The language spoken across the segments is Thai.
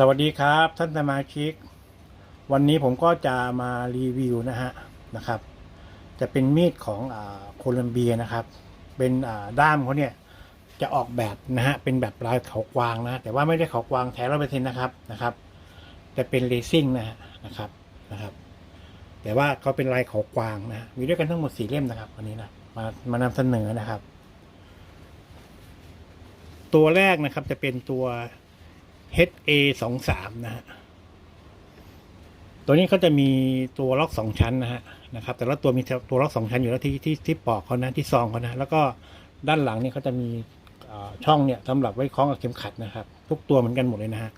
สวัสดีครับ ท่านสมาชิก วันนี้ผมก็จะมารีวิวนะฮะนะครับ จะเป็นมีดของอาโคลัมเบียนะครับ เป็นอ่าด้ามเขาเนี่ยจะออกแบบนะฮะเป็นแบบลายเขากวางนะแต่ว่าไม่ได้เขากวางแท้ร้อยเปอร์เซ็นต์นะครับนะครับ แต่เป็นเลซิ่งนะฮะนะครับนะครับ แต่ว่าเขาเป็นลายเขากวางนะฮะมีด้วยกันทั้งหมดสี่เล่มนะครับวันนี้นะมามานำเสนอนะครับ ตัวแรกนะครับจะเป็นตัว HA สองสามนะฮะ ตัวนี้เขาจะมีตัวล็อกสองชั้นนะฮะนะครับ แต่ละตัวมีตัวล็อกสองชั้นอยู่แล้วที่ที่ที่ปอกเขานะที่ซองเขานะ แล้วก็ด้านหลังเนี่ยเขาจะมีช่องเนี่ยสำหรับไว้คล้องกับเข็มขัดนะครับ ทุกตัวเหมือนกันหมดเลยนะฮะ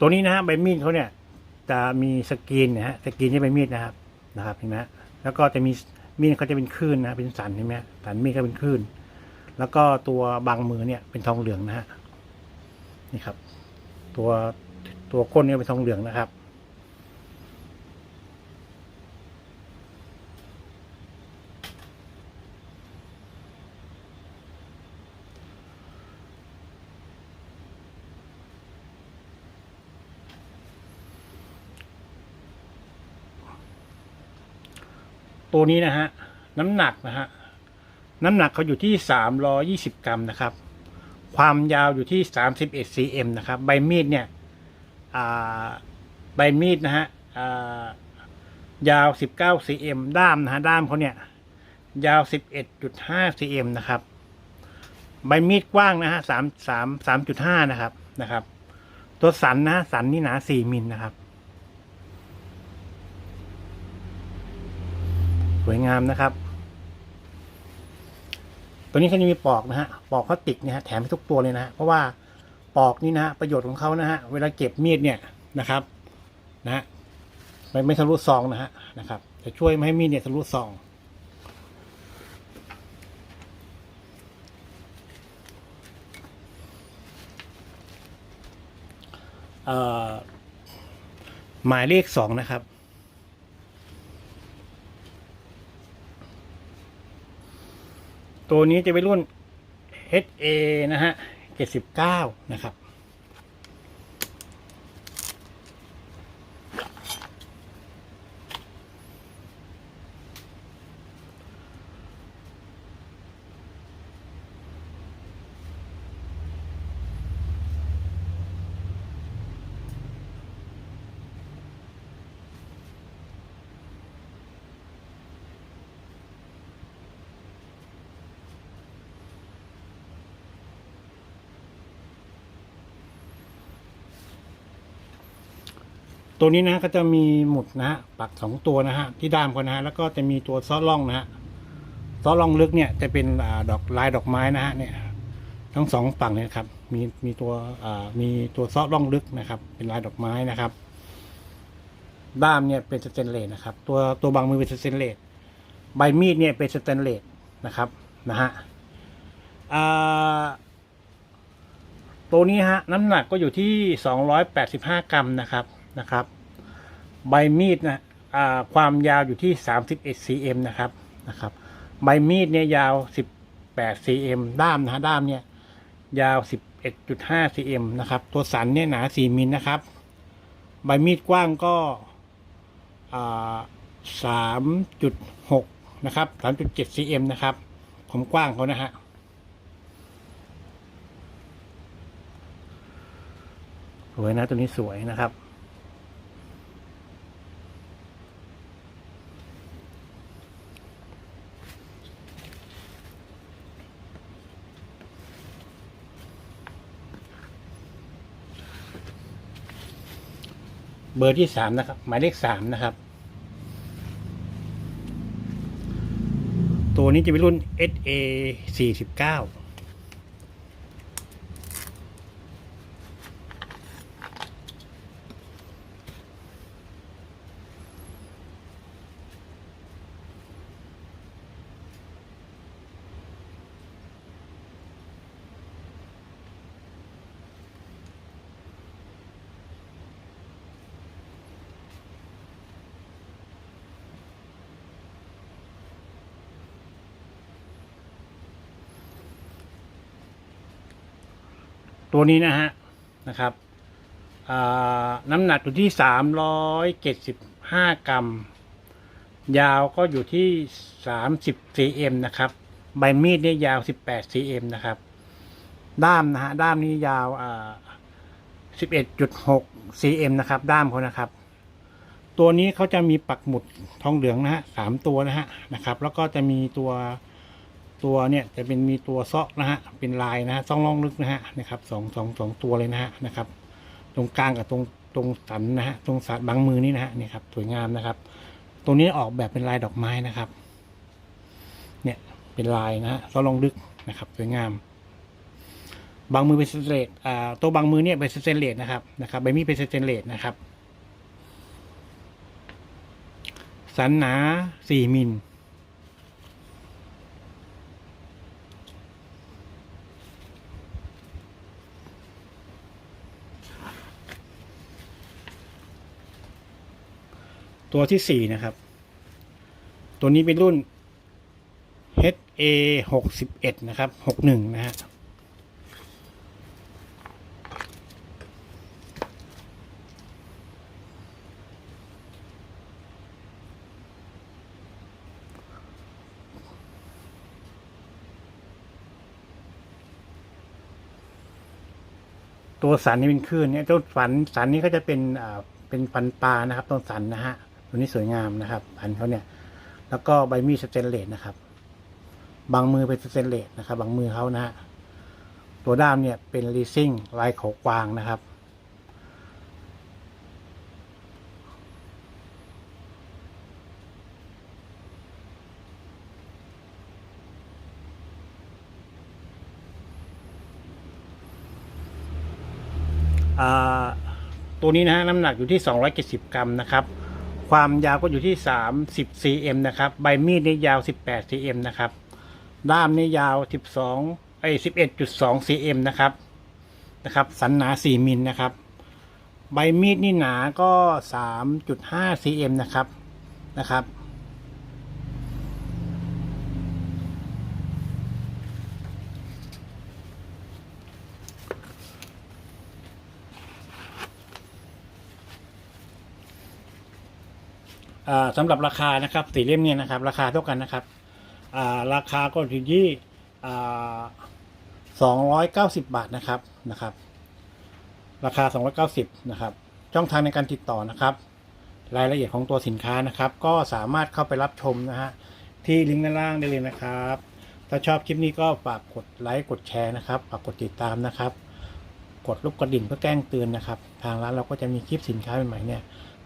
ตัวนี้นะฮะใบมีดเขาเนี่ยจะมีสกรีนนะฮะสกรีนที่ใบมีดนะครับนะครับเห็นไหมแล้วก็จะมี มีดเขาจะเป็นคลื่นนะเป็นสันเห็นไหมสันมีดก็เป็นคลื่น แล้วก็ตัวบางมือเนี่ยเป็นทองเหลืองนะฮะนี่ครับ ตัวตัวก้นเนี่ยเป็นทองเหลืองนะครับ ตัวนี้นะฮะน้ำหนักนะฮะน้ำหนักเขาอยู่ที่สามร้อยี่สิบกรัมนะครับ ความยาวอยู่ที่สามสิบเอ็ด cm นะครับ ใบมีดเนี่ยอ่าใบมีดนะฮะอ่ายาวสิบเก้า cm ด้ามนะฮะด้ามเขาเนี่ยยาวสิบเอ็ดจุดห้า cm นะครับ ใบมีดกว้างนะฮะสามสามสามจุดห้านะครับนะครับ ตัวสันนะสันนี่หนาสี่มิลนะครับ วยงามนะครับ ตัวนี้เขาจะมีปอกนะฮะปอกพลาสติกเนี่ยฮะแถมให้ทุกตัวเลยนะฮะเพราะว่าปอกนี่นะฮะประโยชน์ของเขานะฮะเวลาเก็บมีดเนี่ยนะครับนะฮะไม่ไม่ทะลุซองนะฮะนะครับจะช่วยไม่ให้มีดเนี่ยทะลุซองเอ่อหมายเลขสองนะครับ ตัวนี้จะเป็นรุ่น HA นะฮะ 79 นะครับ ตัวนี้นะก็จะมีหมุดนะฮะปักสองตัวนะฮะที่ด้ามเขานะฮะแล้วก็จะมีตัวซอสล่องนะฮะซอสล่องลึกเนี่ยจะเป็นอาดอกลายดอกไม้นะฮะเนี่ยทั้งสองฝั่งเนี่ยครับมีมีตัวอ่ามีตัวซอสล่องลึกนะครับ เป็นลายดอกไม้นะครับ ด้ามเนี่ยเป็นสเตนเลสนะครับ ตัวตัวบางมือเป็นสเตนเลสใบมีดเนี่ยเป็นสเตนเลสนะครับนะฮะอ่าตัวนี้ฮะน้ำหนักก็อยู่ที่ 285 กรัมนะครับ นะครับ ใบมีดนะความยาวอยู่ที่ 31 cm นะครับนะครับ ใบมีดเนี่ยยาว 18 cm ด้ามนะฮะด้ามเนี่ยยาว 11.5 cm นะครับ ตัวสันเนี่ยหนา 4มิลนะครับ ใบมีดกว้างก็3.6 นะครับ 3.7 cm นะครับความกว้างเขานะฮะสวยนะตัวนี้สวยนะครับ เบอร์ที่สามนะครับ หมายเลขสามนะครับ ตัวนี้จะเป็นรุ่น SA 49 ตัวนี้นะฮะนะครับน้ำหนักอยู่ที่สามร้อยเจ็ดสิบห้ากรัม ยาวก็อยู่ที่สามสิบ cm นะครับ ใบมีดเนี่ยยาวสิบแปด cm นะครับ ด้ามนะฮะด้ามนี้ยาวอ่าสิบเอ็ดจุดหก cm นะครับ ด้ามเขานะครับ ตัวนี้เขาจะมีปักหมุดทองเหลืองนะฮะสามตัวนะฮะนะครับ แล้วก็จะมีตัว ตัวเนี่ยจะเป็นมีตัวเซาะนะฮะเป็นลายนะฮะซ่องล่องลึกนะฮะนะครับสองสองสองตัวเลยนะฮะนะครับ ตรงกลางกับตรงตรงสันนะฮะตรงสันบางมือนี่นะฮะนี่ครับสวยงามนะครับ ตรงนี้ออกแบบเป็นลายดอกไม้นะครับ เนี่ยเป็นลายนะฮะซ่องล่องลึกนะครับสวยงามบางมือเป็นสเตนเลสอ่าตัวบางมือเนี่ยเป็นสเตนเลสนะครับนะครับใบมีดเป็นสเตนเลสนะครับ สันหนาสี่มิล ตัวที่สี่นะครับ ตัวนี้เป็นรุ่น HA หกสิบเอ็ดนะครับหกหนึ่งนะฮะตัวสันนี่เป็นคลื่นเนี่ยตัวสันสันนี้ก็จะเป็นอ่าเป็นฟันปลานะครับต้นสันนะฮะ ตัวนี้สวยงามนะครับพันเขาเนี่ย แล้วก็ใบมีดสเตนเลสนะครับ บางมือเป็นสเตนเลสนะครับ บางมือเขานะฮะตัวด้ามเนี่ยเป็นรีซิ่งลายเขากวางนะครับตัวนี้นะฮะน้ำหนักอยู่ที่ 270 กรัมนะครับ ความยาวก็อยู่ที่ 30 cm นะครับ ใบมีดนี่ยาว 18 cm นะครับ ด้ามนี่ยาว 12ไอ้11.2 cm นะครับ นะครับ สันหนา 4 มิลนะครับ ใบมีดนี่หนาก็ 3.5 cm นะครับ นะครับ สำหรับราคานะครับสี่เล่มเนี่ยนะครับ ราคาเท่ากันนะครับราคาก็อยู่ที่สองร้อยเก้าสิบบาทนะครับนะครับ ราคาสองร้อยเก้าสิบนะครับ ช่องทางในการติดต่อนะครับ รายละเอียดของตัวสินค้านะครับ ก็สามารถเข้าไปรับชมนะฮะที่ลิงก์ด้านล่างได้เลยนะครับ ถ้าชอบคลิปนี้ก็ฝากกดไลค์กดแชร์นะครับฝากกดติดตามนะครับ กดรูปกระดิ่งเพื่อแจ้งเตือนนะครับ ทางร้านเราก็จะมีคลิปสินค้าใหม่ๆเนี่ย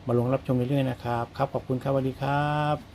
มาลงรับชมเรื่อยๆนะครับ ครับขอบคุณครับสวัสดีครับ